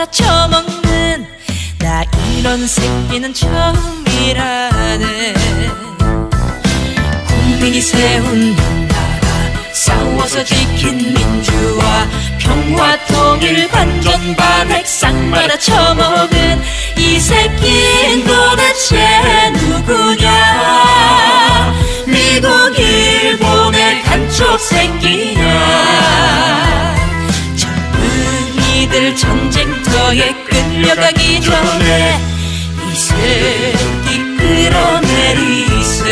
싹 팔아쳐먹는 나 이런 새끼는 처음이라네. 국민이 세운 나라 싸워서 지킨 민주화 평화 통일 반전 반핵 싹 말아쳐먹은 이 새끼 전쟁터에 끌려가기 전에 이 새끼 끌어내리세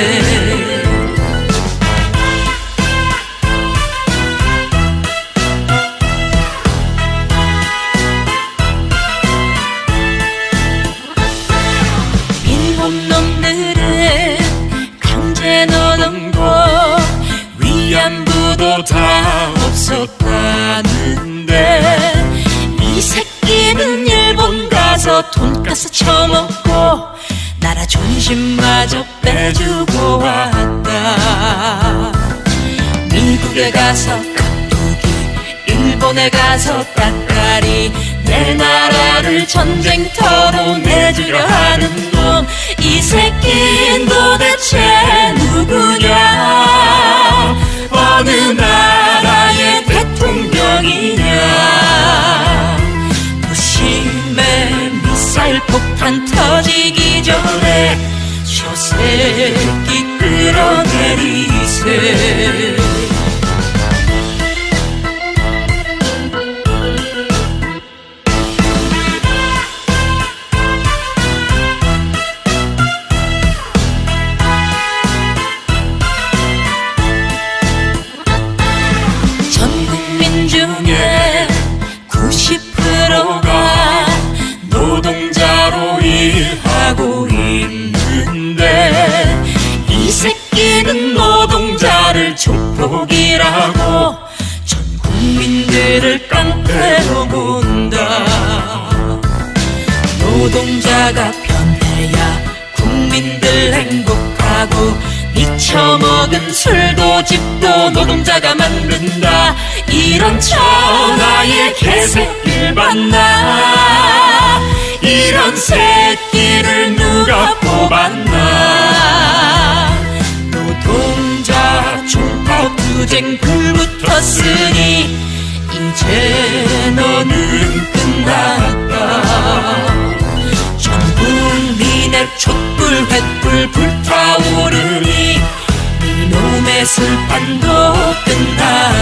일본 놈들은 강제 노동고 위안부도 다 없었다는데 이 새끼 는 일본 가서 돈가스 처먹고 나라 존심마저 빼주고 왔다. 미국에 가서 깍두기 일본에 가서 따까리 내 나라를 전쟁터로 내주려 도심에 미사일 폭탄 터지기 전에 저 새끼 끌어내리세 조폭이라고 전 국민들을 깡패로 본다. 노동자가 편해야 국민들 행복하고 미쳐먹은 술도 집도 노동자가 만든다. 이런 천하의 개새끼를 봤나. 이런 새끼를 누가 뽑았나 촛불 횃불 불타오르니 이놈의 슬판도 끝나